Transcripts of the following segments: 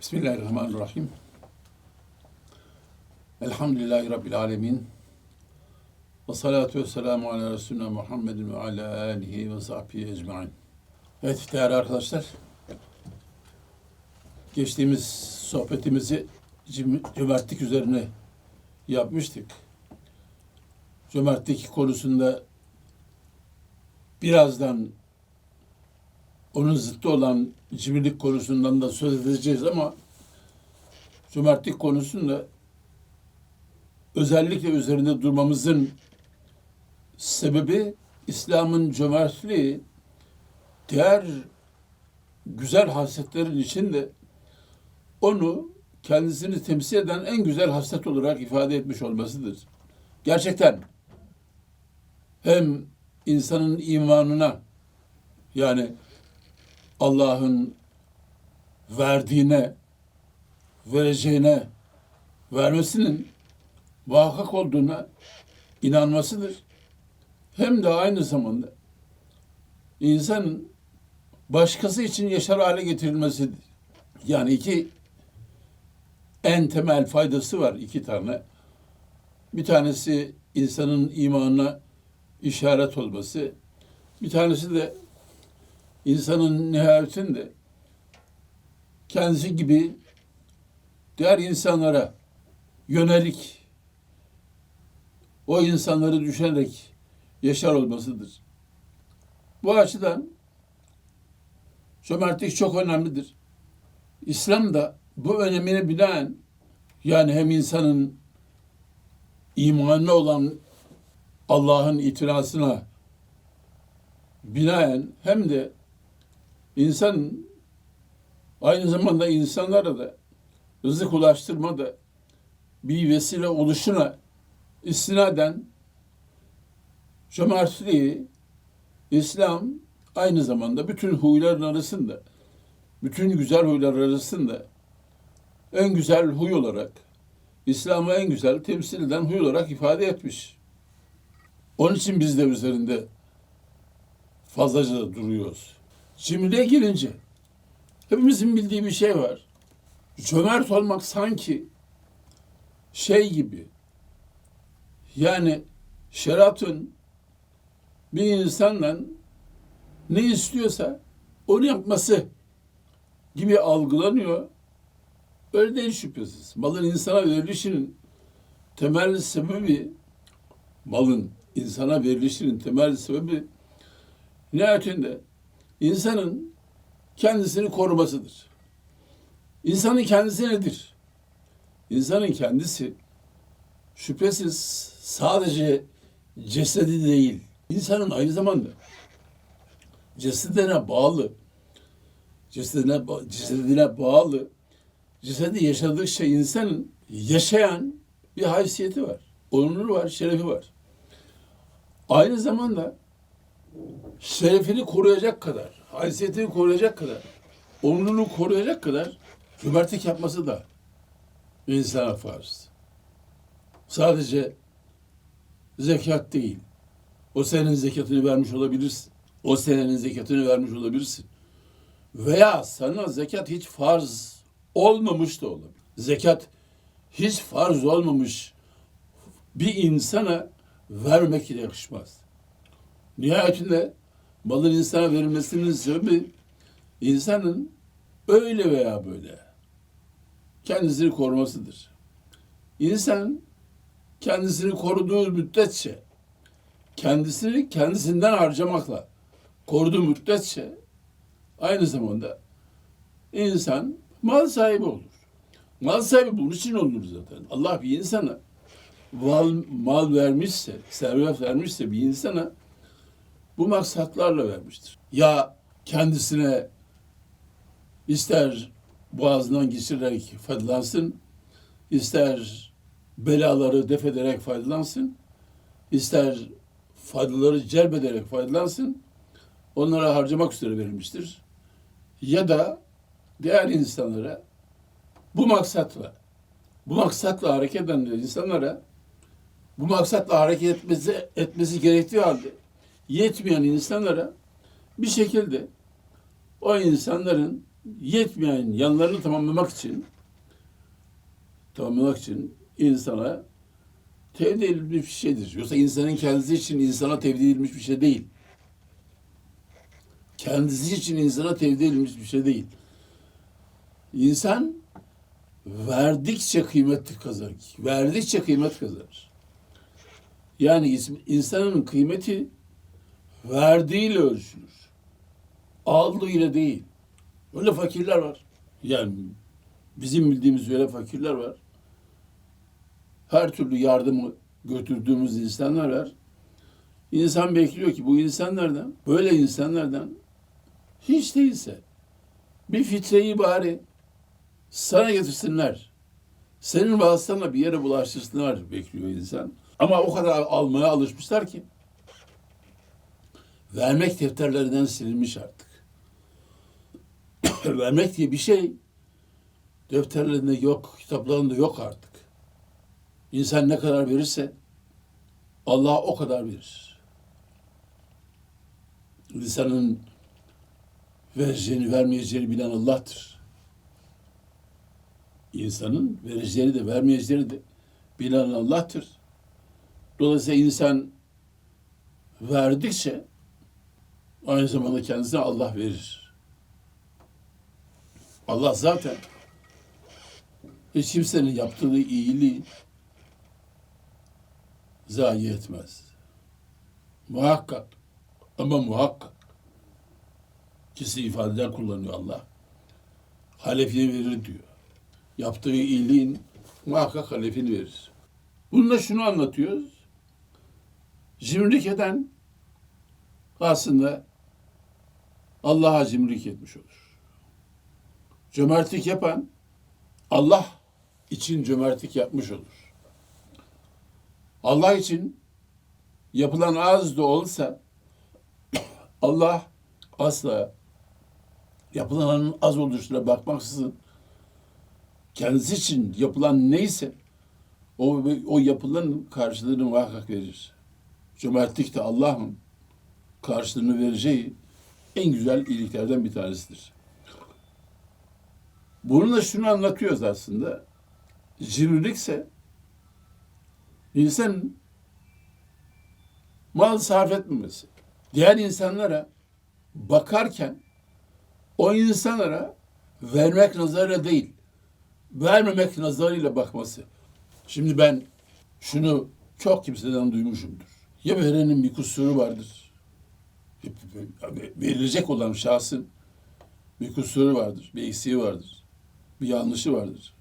Bismillahirrahmanirrahim. Elhamdülillahi Rabbil alemin. Ve salatu ve selamu ala Resulüne Muhammedin ve ala alihi ve sahbihi ecmain. Evet değerli arkadaşlar. Geçtiğimiz sohbetimizi cömertlik üzerine yapmıştık. Cömertlik konusunda birazdan onun zıttı olan cimrilik konusundan da söz edeceğiz ama cömertlik konusunda özellikle üzerinde durmamızın sebebi İslam'ın cömertliği diğer güzel hasletlerin içinde onu kendisini temsil eden en güzel haslet olarak ifade etmiş olmasıdır. Gerçekten hem insanın imanına yani Allah'ın verdiğine, vereceğine, vermesinin muhakkak olduğuna inanmasıdır. Hem de aynı zamanda insanın başkası için yaşar hale getirilmesidir. Yani iki en temel faydası var iki tane. Bir tanesi insanın imanına işaret olması. Bir tanesi de insanın nihayetinde kendisi gibi diğer insanlara yönelik o insanları düşünerek yaşar olmasıdır. Bu açıdan cömertlik çok önemlidir. İslam da bu önemine binaen yani hem insanın imanına olan Allah'ın itirasına binaen hem de insan aynı zamanda insanlara da rızık ulaştırmada bir vesile oluşuna istinaden cömertliği İslam aynı zamanda bütün huyların arasında bütün güzel huylar arasında en güzel huy olarak İslam'ı en güzel temsil eden huy olarak ifade etmiş. Onun için biz de üzerinde fazlaca duruyoruz. Cimriye gelince hepimizin bildiği bir şey var. Cömert olmak sanki şey gibi yani şeriatın bir insandan ne istiyorsa onu yapması gibi algılanıyor. Öyle değil şüphesiz. Malın insana verilişinin temel sebebi malın insana verilişinin temel sebebi nihayetinde insanın kendisini korumasıdır. İnsanın kendisi nedir? İnsanın kendisi şüphesiz sadece cesedi değil, insanın aynı zamanda cesedine bağlı, cesedine, cesedine bağlı, cesedi yaşadıkça insanın yaşayan bir haysiyeti var, onuru var, şerefi var. Aynı zamanda şerefini koruyacak kadar, haysiyetini koruyacak kadar, onurunu koruyacak kadar cömertlik yapması da insana farz. Sadece zekat değil. O senin zekatını vermiş olabilirsin. O senenin zekatını vermiş olabilirsin. Veya sana zekat hiç farz olmamış da olabilir. Zekat hiç farz olmamış bir insana vermek yakışmaz. Nihayetinde malın insana verilmesinin sebebi insanın öyle veya böyle kendisini korumasıdır. İnsan kendisini koruduğu müddetçe kendisini kendisinden harcamakla koruduğu müddetçe aynı zamanda insan mal sahibi olur. Mal sahibi bunun için olur zaten. Allah bir insana mal, mal vermişse, servet vermişse bir insana bu maksatlarla vermiştir. Ya kendisine ister boğazından geçirerek faydalansın, ister belaları def ederek faydalansın, ister faydaları celbederek faydalansın, onlara harcamak üzere verilmiştir. Ya da diğer insanlara bu maksatla, bu maksatla hareket eden insanlara bu maksatla hareket etmesi, etmesi gerektiği halde yetmeyen insanlara bir şekilde o insanların yetmeyen yanlarını tamamlamak için tamamlamak için insana tevdi edilmiş bir şeydir. Yoksa insanın kendisi için insana tevdi edilmiş bir şey değil. Kendisi için insana tevdi edilmiş bir şey değil. İnsan verdikçe kıymet kazanır. Verdikçe kıymet kazanır. Yani insanın kıymeti verdiğiyle ölçülür. Aldığıyla değil. Öyle fakirler var. Yani bizim bildiğimiz öyle fakirler var. Her türlü yardımı götürdüğümüz insanlar var. İnsan bekliyor ki bu insanlardan, böyle insanlardan hiç değilse bir fitreyi bari sana getirsinler. Senin vasıtanla bir yere bulaştırsınlar bekliyor insan. Ama o kadar almaya alışmışlar ki vermek defterlerinden silinmiş artık. vermek diye bir şey defterlerinde yok, kitaplarında yok artık. İnsan ne kadar verirse Allah o kadar verir. İnsanın vereceğini vermeyeceğini bilen Allah'tır. İnsanın vereceğini de vermeyeceğini de bilen Allah'tır. Dolayısıyla insan verdikçe aynı zamanda kendisine Allah verir. Allah zaten hiç kimsenin yaptığı iyiliği zayi etmez. Muhakkak ama muhakkak kesin ifadeler kullanıyor Allah. Halefini verir diyor. Yaptığı iyiliğin muhakkak halefini verir. Bununla şunu anlatıyoruz. Cimrilik eden aslında Allah'a cimrilik etmiş olur. Cömertlik yapan Allah için cömertlik yapmış olur. Allah için yapılan az da olsa Allah asla yapılanın az oluşuna bakmaksızın kendisi için yapılan neyse o, o yapılanın karşılığını muhakkak verir. Cömertlik de Allah'ın karşılığını vereceği en güzel iyiliklerden bir tanesidir. Bununla şunu anlatıyoruz aslında. Cimrilikse insan mal sarf etmemesi. Diğer insanlara bakarken o insanlara vermek nazarıyla değil, vermemek nazarıyla bakması. Şimdi ben şunu çok kimseden duymuşumdur. Ya verenin bir kusuru vardır. Verilecek olan şahsın bir kusuru vardır, bir eksiği vardır, bir yanlışı vardır.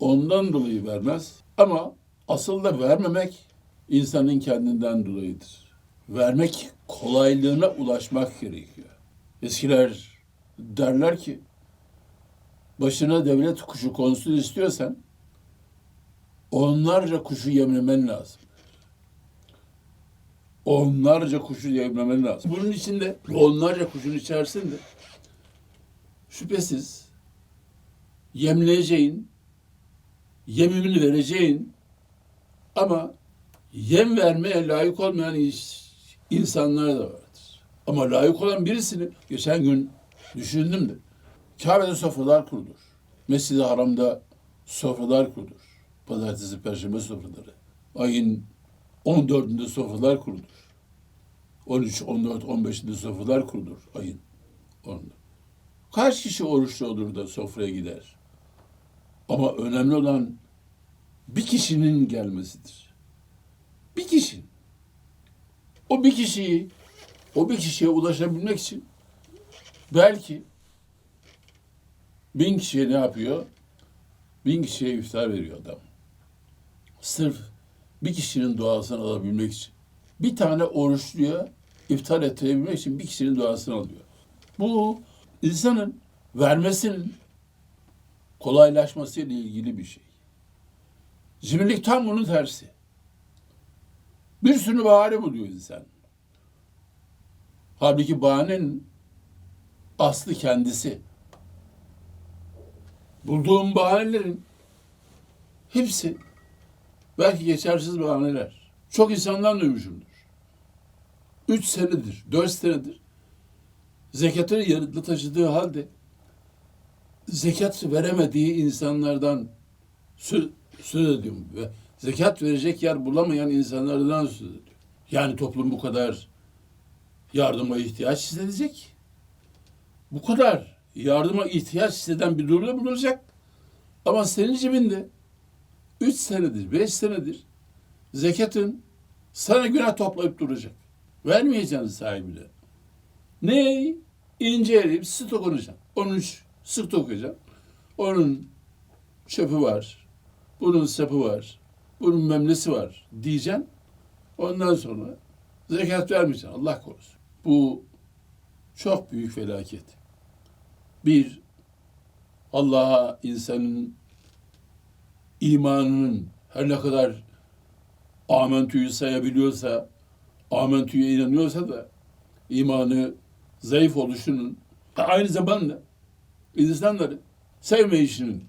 Ondan dolayı vermez ama asıl da vermemek insanın kendinden dolayıdır. Vermek kolaylığına ulaşmak gerekiyor. Eskiler derler ki başına devlet kuşu konsun istiyorsan onlarca kuşu yemlemen lazım. Onlarca kuşu yemlemen lazım. Bunun içinde onlarca kuşun içerisinde şüphesiz yemleyeceğin, yemimini vereceğin ama yem vermeye layık olmayan iş- insanlar da vardır. Ama layık olan birisini geçen gün düşündüm de Kabe'de sofralar kurulur. Mescid-i Haram'da sofralar kurulur. Pazartesi, Perşembe sofraları. Ayın 14'ünde sofralar kurulur. 13, 14, 15'inde sofralar kurulur ayın 10'unda. Kaç kişi oruçlu olur da sofraya gider? Ama önemli olan bir kişinin gelmesidir. Bir kişi. O bir kişiyi, o bir kişiye ulaşabilmek için belki bin kişiye ne yapıyor? Bin kişiye iftar veriyor adam. Sırf bir kişinin duasını alabilmek için. Bir tane oruçluya iftar ettirebilmek için bir kişinin duasını alıyor. Bu insanın vermesinin kolaylaşmasıyla ilgili bir şey. Cimrilik tam bunun tersi. Bir sürü bahane buluyor insan. Halbuki bahanenin aslı kendisi. Bulduğum bahanelerin hepsi belki geçersiz bahaneler. Çok insandan duymuşumdur. Üç senedir, dört senedir zekatı yanıtlı taşıdığı halde zekat veremediği insanlardan söz, söz ediyorum. Ve zekat verecek yer bulamayan insanlardan söz ediyorum. Yani toplum bu kadar yardıma ihtiyaç hissedecek. Bu kadar yardıma ihtiyaç hisseden bir durumda bulunacak. Ama senin cebinde 3 senedir, 5 senedir zekatın sana günah toplayıp duracak. Vermeyeceksin sahibine. Ne? İnceleyip sık dokunacaksın. Onun sık dokunacaksın. Onun çöpü var. Bunun sapı var. Bunun memlesi var diyeceksin. Ondan sonra zekat vermeyeceksin. Allah korusun. Bu çok büyük felaket. Bir, Allah'a insanın imanının her ne kadar amentüyü sayabiliyorsa, amentüye inanıyorsa da imanı zayıf oluşunun aynı zamanda insanları sevmeyişinin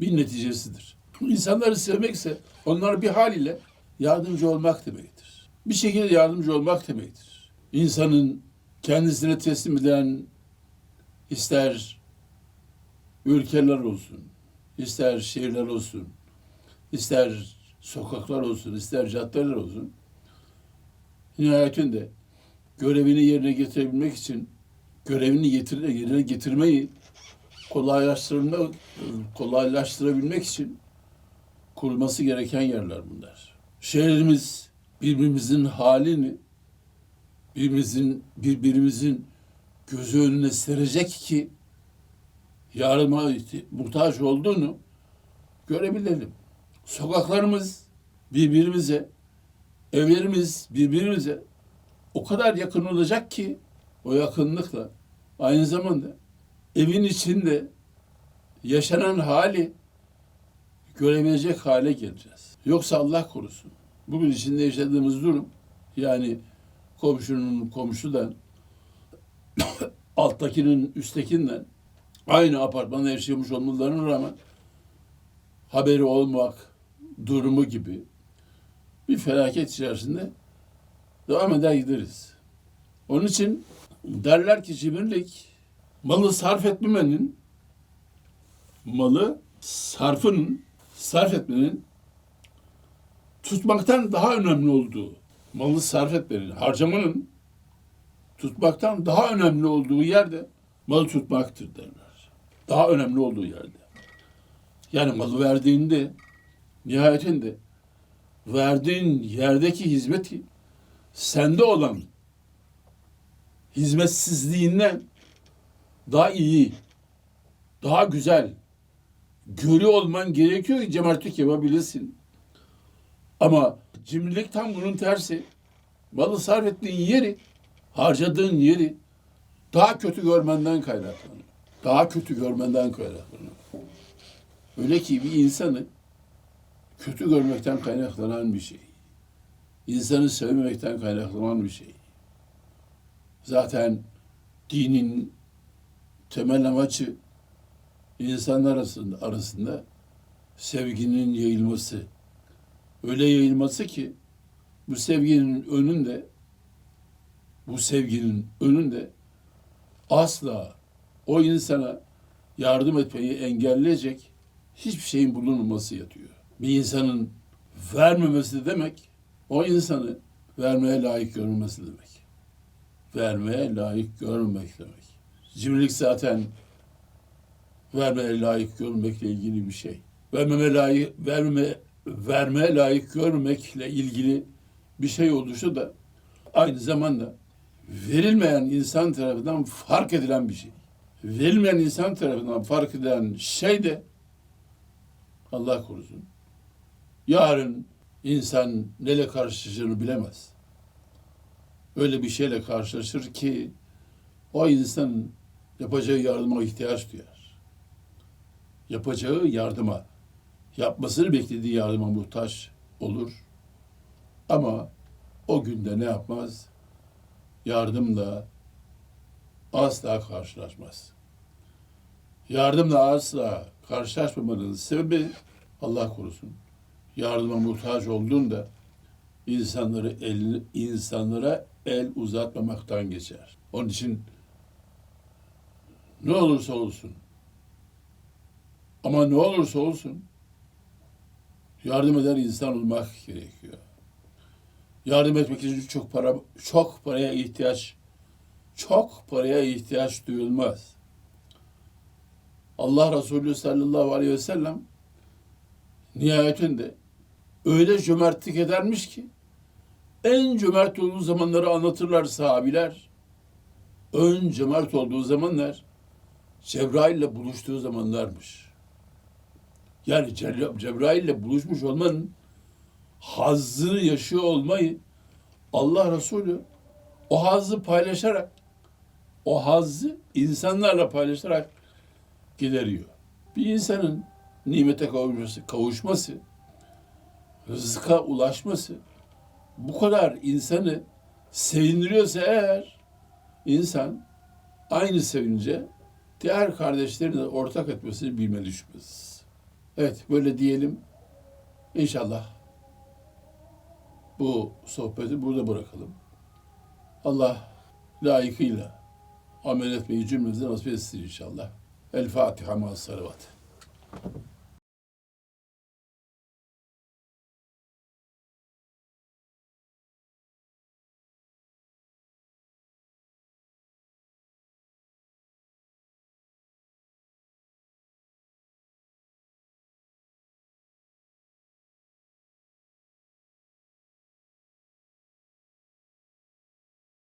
bir neticesidir. İnsanları sevmekse onlara bir haliyle yardımcı olmak demektir. Bir şekilde yardımcı olmak demektir. İnsanın kendisine teslim edilen ister ülkeler olsun, ister şehirler olsun, ister sokaklar olsun, ister caddeler olsun, nihayetinde görevini yerine getirebilmek için görevini getir, yerine getirmeyi kolaylaştırmak, kolaylaştırabilmek için kurulması gereken yerler bunlar. Şehrimiz birbirimizin halini birbirimizin birbirimizin gözü önüne serecek ki yardıma muhtaç olduğunu görebilelim. Sokaklarımız birbirimize, evlerimiz birbirimize o kadar yakın olacak ki o yakınlıkla aynı zamanda evin içinde yaşanan hali görebilecek hale geleceğiz. Yoksa Allah korusun. Bugün içinde yaşadığımız durum yani komşunun komşudan alttakinin üsttekinden aynı apartmanda yaşamış olmalarına rağmen haberi olmak durumu gibi bir felaket içerisinde devam eder gideriz. Onun için derler ki cimrilik malı sarf etmemenin malı sarfının sarf etmenin tutmaktan daha önemli olduğu malı sarf etmenin, harcamanın tutmaktan daha önemli olduğu yerde malı tutmaktır derler. Daha önemli olduğu yerde. Yani malı verdiğinde nihayetinde verdiğin yerdeki hizmeti sende olan hizmetsizliğinden daha iyi, daha güzel görüyor olman gerekiyor ki cömertlik yapabilirsin. Ama cimrilik tam bunun tersi. Malı sarf ettiğin yeri, harcadığın yeri daha kötü görmenden kaynaklanıyor. Daha kötü görmenden kaynaklanıyor. Öyle ki bir insanı kötü görmekten kaynaklanan bir şey. İnsanı sevmemekten kaynaklanan bir şey. Zaten dinin temel amacı insanlar arasında, arasında sevginin yayılması. Öyle yayılması ki bu sevginin önünde bu sevginin önünde asla o insana yardım etmeyi engelleyecek hiçbir şeyin bulunmaması yatıyor. Bir insanın vermemesi demek o insanı vermeye layık görmemesi demek. Vermeye layık görmemek demek. Cimrilik zaten vermeye layık görmekle ilgili bir şey. Vermeme layık, vermeme, vermeye layık görmekle ilgili bir şey oluşu da aynı zamanda verilmeyen insan tarafından fark edilen bir şey. Verilmeyen insan tarafından fark edilen şey de Allah korusun. Yarın insan neyle karşılaşacağını bilemez. Öyle bir şeyle karşılaşır ki o insan yapacağı yardıma ihtiyaç duyar. Yapacağı yardıma, yapmasını beklediği yardıma muhtaç olur. Ama o günde ne yapmaz? Yardımla asla karşılaşmaz. Yardımla asla karşılaşmamanın sebebi Allah korusun. Yardıma muhtaç olduğunda insanları el, insanlara el uzatmamaktan geçer. Onun için ne olursa olsun Ama ne olursa olsun yardım eden insan olmak gerekiyor. Yardım etmek için çok para çok paraya ihtiyaç çok paraya ihtiyaç duyulmaz. Allah Resulü sallallahu aleyhi ve sellem nihayetinde öyle cömertlik edermiş ki en cömert olduğu zamanları anlatırlar sahabiler. Ön cömert olduğu zamanlar Cebrail ile buluştuğu zamanlarmış. Yani Ce- Cebrail ile buluşmuş olmanın hazzını yaşıyor olmayı Allah Resulü o hazzı paylaşarak o hazzı insanlarla paylaşarak gideriyor. Bir insanın nimete kavuşması, kavuşması, rızka ulaşması bu kadar insanı sevindiriyorsa eğer insan aynı sevince diğer kardeşlerin de ortak etmesini bilmeli şüphesiz. Evet böyle diyelim. İnşallah bu sohbeti burada bırakalım. Allah layıkıyla amel etmeyi cümlemize nasip etsin inşallah. El Fatiha ma salavat.